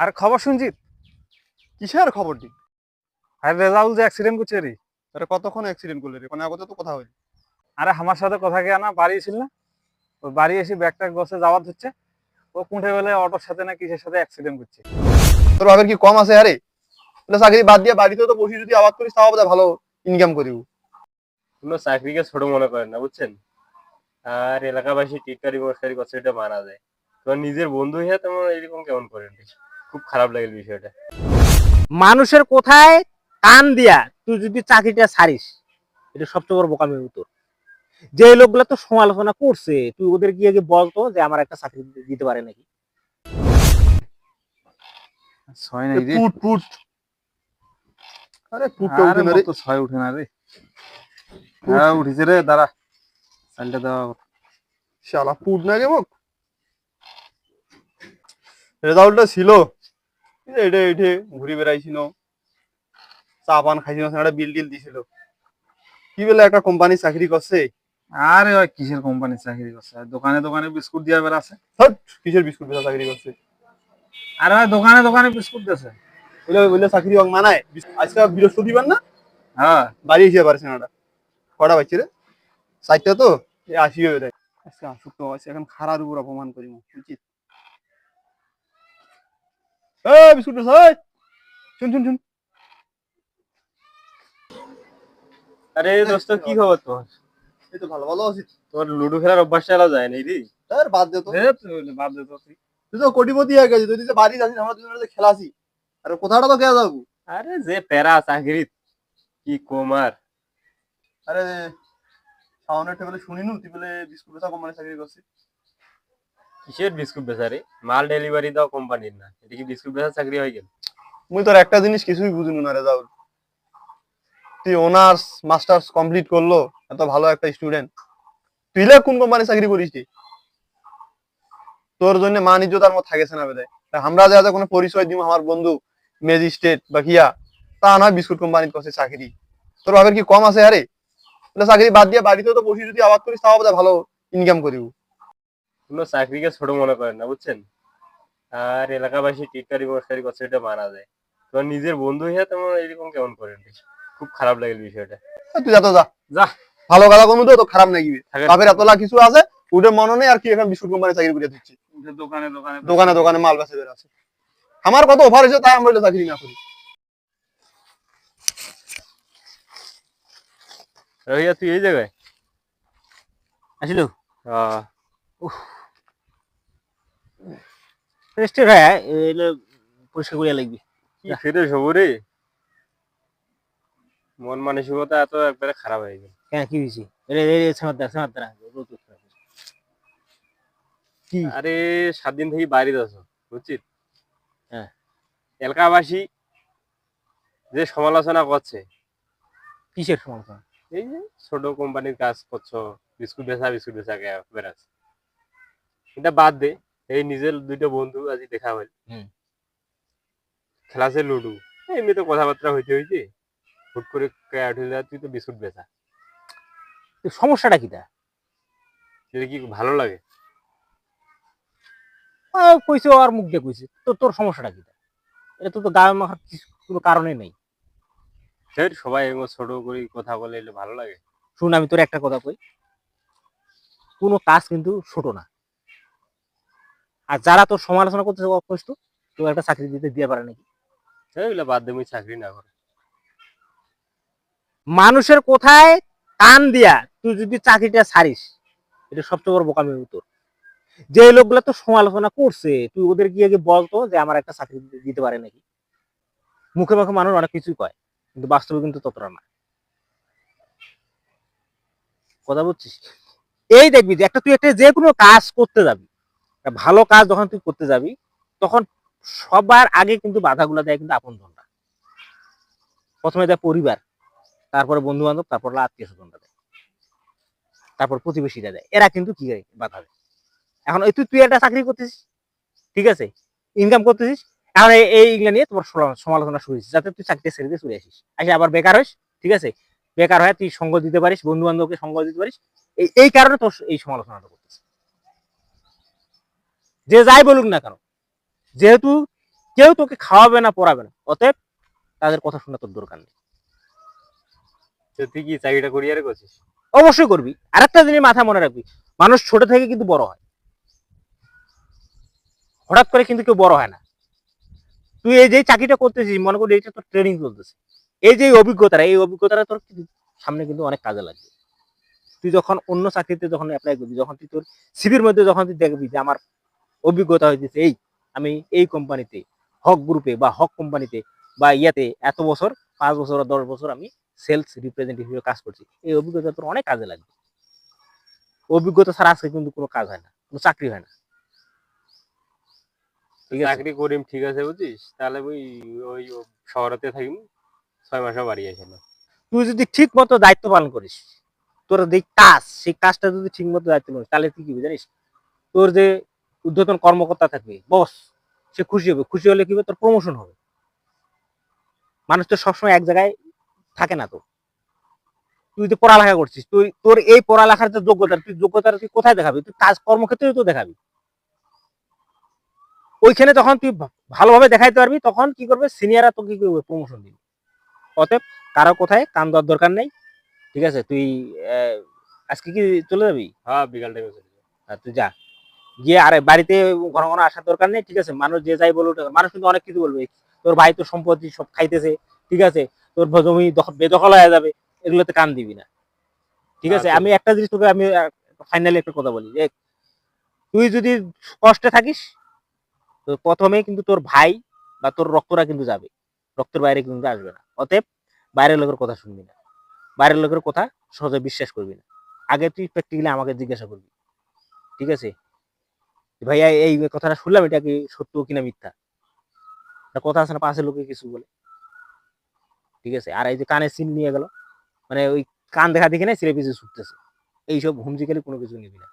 আর খবর শুনছি কিসের খবরটি আর রেজাউল যে অ্যাক্সিডেন্ট করছে রে। আরে কতক্ষণ অ্যাক্সিডেন্ট করলে রে? কোনো আগতে তো কথা হয়নি। আরে আমার সাথে কথা কে না? বাড়ি ছিল না? ও বাড়ি এসে ব্যাগটা গছে যাওয়ার হচ্ছে ও কুঁঠে বেলে অটোর সাথে না কিসের সাথে অ্যাক্সিডেন্ট করছে। তোর বাবার কি কম আছে আরে? বলে চাকরি বাদ দিয়ে বাড়িতে তো বসে যদি আবাদ করিস তাও ভালো ইনকাম করিব। কোনো চাকরিকে ছোট মনে করেন না বুঝছেন? আর এলাকাবাসী টিটকারি মস্কারি করছে এটা মানা যায় তোমার নিজের বন্ধু হয়ে তেমন এরকম কেমন করেন খুব খারাপ লাগে বিষয়টা। মানুষের কোথায় কান দিয়া তুই যদি চাকরিটা ছাড়িস এটা সবচেয়ে বড় বোকামির উত্তর। যে লোকগুলো তো সমালোচনা করছে তুই ওদের গিয়ে গিয়ে বলতো যে আমার একটা চাকরি দিতে পারে নাকি? ছয় নাই রে। পুট পুট। আরে পুটটা উঠে না রে। মোর তো ছয় উঠে না রে। হ্যাঁ উঠিছে রে দাঁড়া। চালটা দেওয়া শালা পুট না রে মোক। রেজাল্টটা ছিল। এটা এঠে ঘুরে বেড়াইছিল। চা পান খাইছিল একটা বিল টিল দিছিল। কি বলে একটা কোম্পানি চাকরি করছে? আরে ওই কিসের কোম্পানির চাকরি করছে? দোকানে দোকানে বিস্কুট দিয়া বেড়াছে কিসের বিস্কুট বেচা চাকরি করছে? আরে ওই দোকানে দোকানে বিস্কুট দিয়েছে। বলে বলে চাকরি হোক মানায় আজকে বৃহস্পতিবার না? হ্যাঁ। বাড়ি এসে পারছে না ওটা। কটা বাচ্চা রে? চারটা তো? এ আসি হবে আজকে আসুক তো এখন খারার উপর অপমান করি উচিত এ বিস্কুট এই! শুন শুন শুন। আরে দোস্ত কি খবর তোমার? এই তো ভালো ভালো তোমার লুডো খেলার অভ্যাস চালা যায় নাই রে আর বাদ দে তো। বাদ দে তো তুই। তো কোটিপতি হয়ে গেছিস তুই যে বাড়ি আমরা দুজনে যে খেলাছি। আর কোথাটা তো খেলা যাব? আরে যে প্যারা চাকরি কি কমার আরে। সাউন্ডের টেবিলে শুনিনু তুই বলে বিস্কুট কোম্পানি চাকরি করছিস। কিসের বিস্কুট বেচারে মাল ডেলিভারি দাও কোম্পানির না। এটা কি বিস্কুট বেচার চাকরি হয়ে গেল মুই তোর একটা জিনিস কিছুই বুঝিনু না রে যাও তুই অনার্স মাস্টার্স কমপ্লিট করল, এত ভালো একটা স্টুডেন্ট তুই কোন কোম্পানি চাকরি করিস তুই? তোর জন্য মান ইজ্জত আর মত থাকেছে না বেদে আমরা যা কোনো পরিচয় দিব আমার বন্ধু ম্যাজিস্ট্রেট বা কিয়া, তা নয় বিস্কুট কোম্পানির করছে চাকরি। তোর বাবার কি কম আছে আরে? চাকরি বাদ দিয়ে বাড়িতে তো বসে যদি আবাদ করিস, তাও ভালো ইনকাম করিব। কোনো চাকরিকে ছোট মনে করেন না বুঝছেন? আর এলাকাবাসী টিটকারি মস্কারি করছে এটা মানা যায়। তোমার নিজের বন্ধু হয়ে তেমন এরকম কেমন করেন? খুব খারাপ লাগে বিষয়টা। তুই যা তো যা। যা। ভালো কথা কোনো তো খারাপ নাগিবে বাপের এতলা কিছু আছে ওদের মনে নেই আর কি এখন বিস্কুট কোম্পানি চাকরি করে দিচ্ছি। দোকানে দোকানে। দোকানে দোকানে মাল বেচে বের আছে আমার কত অফার হয়েছে তাই আমরা চাকরি না করি। রহিয়া তুই এই জায়গায়? আসলে? আহ, রেস্টের হয় এগুলো পরিষ্কার করিয়া লাগবে। কি ফিরে সবরে মন মানসিকতা এত একবারে খারাপ হয়ে গেল। কেন কি হয়েছে? আরে সাত দিন থেকে বাইরে আছো বুঝছিস? হ্যাঁ। এলাকাবাসী যে সমালোচনা করছে। কিসের সমালোচনা? এই যে ছোট কোম্পানির কাজ করছ বিস্কুট বেচা বিস্কুট বেচা বেড়াচ্ছে এটা বাদ দে। এই নিজের দুইটা বন্ধু আজ দেখা হল খেলাছে লুডু। এমনি তো কথাবার্তা হইতে হইতে হুট করে ক্যাট হয়ে যায় তুই তো বিস্কুট বেচা। সমস্যাটা কিটা? এটা কি ভালো লাগে? কইছে আর মুখ দিয়ে কইছে। তো তোর সমস্যাটা কিটা? এটা তো তো গায়ে মাখার কোনো কারণে নেই। ধের, সবাই ছোট করে কথা বলে এলে ভালো লাগে। শুন আমি তোর একটা কথা কই। কোনো কাজ কিন্তু ছোট না। আর যারা তোর সমালোচনা করতেছে কষ্ট তো একটা চাকরি দিতে দিয়ে পারে নাকি? বাদ দে মুই চাকরি না করে। মানুষের কোথায় কান দিয়া তুই যদি চাকরিটা ছাড়িস এটা সবচেয়ে বড় বোকামির উত্তর। যে লোকগুলো তো সমালোচনা করছে তুই ওদের গিয়ে গিয়ে বলতো যে আমার একটা চাকরি দিতে- পারে নাকি? মুখে মুখে মানুষ অনেক কিছুই কয় কিন্তু বাস্তবে কিন্তু ততটা না। কথা বলছিস এই দেখবি যে একটা তুই একটা যে কোনো কাজ করতে যাবি ভালো কাজ যখন তুই করতে যাবি, তখন সবার আগে কিন্তু বাধাগুলো দেয় কিন্তু আপন জনরা। প্রথমে দেয় পরিবার, তারপরে বন্ধু বান্ধব তারপর আত্মীয় স্বজনরা দেয়। তারপর প্রতিবেশীরা দেয়। এরা কিন্তু কি বাধা দেয়। এখন তুই তুই একটা চাকরি করতেছিস, ঠিক আছে? ইনকাম করতেছিস, এখন এই- ইংল্যান্ড নিয়ে তোমার সমালোচনা শুরু হয়েছে, যাতে তুই চাকরিটা ছেড়ে দিয়ে চলে আসিস। আসে আবার বেকার হইস, ঠিক আছে? বেকার হয়ে তুই সঙ্গ দিতে পারিস বন্ধু বান্ধবকে সঙ্গ দিতে পারিস এই কারণে তোর এই সমালোচনাটা করতেছে। যে যাই বলুক না কেন যেহেতু কেউ তোকে খাওয়াবে না পড়াবে না অতএব তাদের কথা শোনা তোর দরকার নেই। তুই কি চাকরিটা করিয়ারে করছিস অবশ্যই করবি। আরেকটা জিনিস মাথায় মনে রাখবি মানুষ ছোট থেকে কিন্তু বড় হয়। হঠাৎ করে কিন্তু কেউ বড় হয় না। তুই এই যে চাকরিটা করতেছিস মনে করি এইটা তোর ট্রেনিং চলতেছে। এই যে অভিজ্ঞতাটা এই অভিজ্ঞতাটা তোর সামনে কিন্তু অনেক কাজে লাগবে। তুই যখন অন্য চাকরিতে যখন অ্যাপ্লাই করবি যখন তুই তোর সিভির মধ্যে যখন তুই দেখবি যে আমার অভিজ্ঞতা হয়েছে এই আমি এই কোম্পানিতে হক গ্রুপে বা হক কোম্পানিতে বা ইয়াতে এত বছর পাঁচ বছর বা দশ বছর আমি সেলস রিপ্রেজেন্টেটিভ হিসেবে কাজ করছি। এই অভিজ্ঞতা তোর অনেক কাজে লাগবে। অভিজ্ঞতা ছাড়া আজকে কিন্তু কোনো কাজ হয় না কোনো চাকরি হয় না। চাকরি করিম ঠিক আছে বুঝছিস তাহলে ওই ওই শহরতে থাকিম ছয় মাসে বাড়ি আসে না তুই যদি ঠিক মতো দায়িত্ব পালন করিস তোর যে কাজ সেই কাজটা যদি ঠিক মতো দায়িত্ব পালন তাহলে তুই কি জানিস? তোর যে ঊর্ধ্বতন কর্মকর্তা থাকবে বস সে খুশি হবে। খুশি হলে কি হবে? তোর প্রমোশন হবে। মানুষ তো সবসময় এক জায়গায় থাকে না তো। তুই তো পড়ালেখা করছিস। তুই তোর এই পড়ালেখার যে যোগ্যতা তুই যোগ্যতা তুই কোথায় দেখাবি? তুই কাজ কর্মক্ষেত্রে তো দেখাবি। ওইখানে তখন তুই ভালোভাবে দেখাইতে পারবি তখন কি করবে? সিনিয়ররা তোকে কি করবে? প্রমোশন দিবে। অতএব কারও কোথায় কান দেওয়ার দরকার নেই। ঠিক আছে? তুই আজকে কি চলে যাবি? হ্যাঁ বিকাল টাইমে চলে যাব। আর তুই যা। গিয়ে আরে বাড়িতে ঘন ঘন আসার দরকার নেই ঠিক আছে? মানুষ যে যাই বলুক মানুষ কিন্তু অনেক কিছু বলবে। তোর ভাই তো সম্পত্তি সব খাইতেছে ঠিক আছে? তোর জমি বেদখল হয়ে যাবে এগুলোতে কান দিবি না। ঠিক আছে? আচ্ছা। আমি একটা জিনিস তোকে আমি ফাইনালি একটা কথা বলি যে তুই যদি কষ্টে থাকিস তো প্রথমে কিন্তু তোর ভাই বা তোর রক্তরা কিন্তু যাবে। রক্তের বাইরে কিন্তু আসবে না। অতএব বাইরের লোকের কথা শুনবি না। বাইরের লোকের কথা সহজে বিশ্বাস করবি না। আগে তুই প্র্যাকটিক্যালি আমাকে জিজ্ঞাসা করবি। ঠিক আছে? ভাইয়া, এই কথাটা শুনলাম, এটা কি সত্য কিনা মিথ্যা? কথা আছে না, পাশের লোকে কিছু বলে। ঠিক আছে? আর এই যে কানে সিন নিয়ে গেল মানে ওই কান দেখা দেখে না সিরে পিছিয়ে ছুটতেছে। এইসব হুমজিকালি কোনো কিছু নিবি না।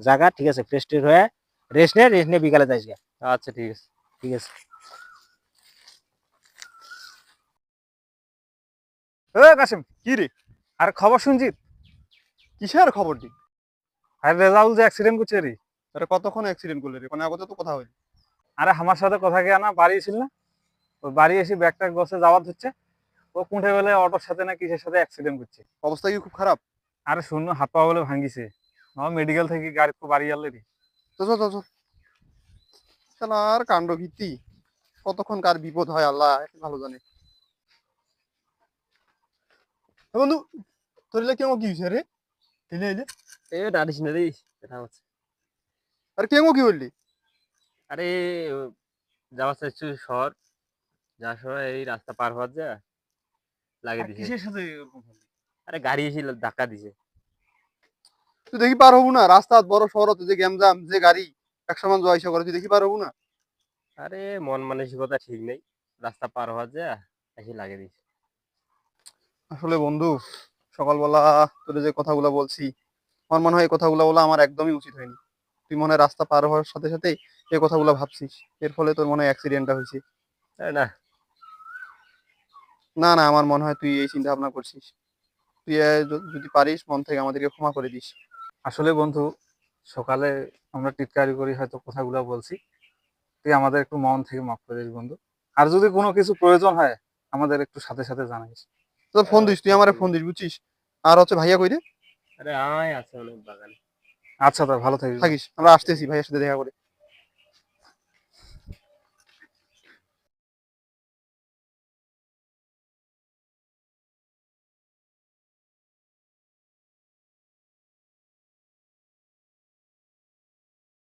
জায়গা ঠিক আছে? ফ্রেশ হয়ে রেস্ট নে, রেস্ট নিয়ে বিকালে যাইস। আচ্ছা ঠিক আছে। ঠিক আছে। এ কাসিম, কি রে? আর খবর শুনছি কিসের খবরটি আর রেজাউল যে অ্যাক্সিডেন্ট করছে রে। আরে কতক্ষণ অ্যাক্সিডেন্ট করলে রে? মানে আগতে তো কথা হইল আরে আমার সাথে কথা কে না বাড়ি ছিল না? ওই বাড়ি এসে ব্যাগটা গছে যাওয়ার হচ্ছে। ও কুঁঠে বেলে অটোর সাথে না কিসের সাথে অ্যাক্সিডেন্ট করছে। অবস্থা কি খুব খারাপ? আরে শূন্য হাত পা বলে আমার মেডিকেল থেকে গাড়ি তো বাড়ি আনলে রে। তো চল চল চল। আর কাণ্ড কীর্তি? কতক্ষণ কার বিপদ হয় আল্লাহ ভালো জানে। বন্ধু তোর কেমন কি হয়েছে রে? এলে এলে। এ ডারিস না রে এটা হচ্ছে। আর কেমন কি বললি? আরে ও যাওয়া চাইছি শহর। যাওয়ার সময় এই রাস্তা পার হওয়ার যা লাগে দিছে। কিসের সাথে এরকম হলো? আরে গাড়ি এসে ধাক্কা দিছে। তুই দেখি পার হব না রাস্তা বড় শহরত যে গ্যামজাম যে গাড়ি একশো মান জয়সা করে তুই দেখি পার হব না? আরে মন মানসিকতা ঠিক নেই। রাস্তা পার হওয়ার যা এসে লাগে দিছে। আসলে বন্ধু সকালবেলা তোর যে কথাগুলো বলছি আমার মনে হয় এই কথাগুলো বলা আমার একদমই উচিত হয়নি। তুই মনে রাস্তা পার হওয়ার সাথে সাথে এই কথাগুলো ভাবছিস। এর ফলে তোর মনে অ্যাক্সিডেন্টটা হয়েছে। না? না না আমার মনে হয় তুই এই চিন্তা ভাবনা করছিস। তুই যদি পারিস মন থেকে আমাদেরকে ক্ষমা করে দিস। আসলে বন্ধু সকালে আমরা টিটকারি করি হয়তো কথাগুলো বলছি। তুই আমাদের একটু মন থেকে মাফ করে দিস বন্ধু। আর যদি কোনো কিছু প্রয়োজন হয় আমাদের একটু সাথে সাথে জানাইস। তো ফোন দিস তুই আমারে ফোন দিস বুঝছিস? আর হচ্ছে ভাইয়া কই রে? আরে আয় আছে অনেক বাগানে। আচ্ছা ভালো থাকিস। থাকিস। আমরা আসতেছি ভাইয়ের সাথে দেখা করে।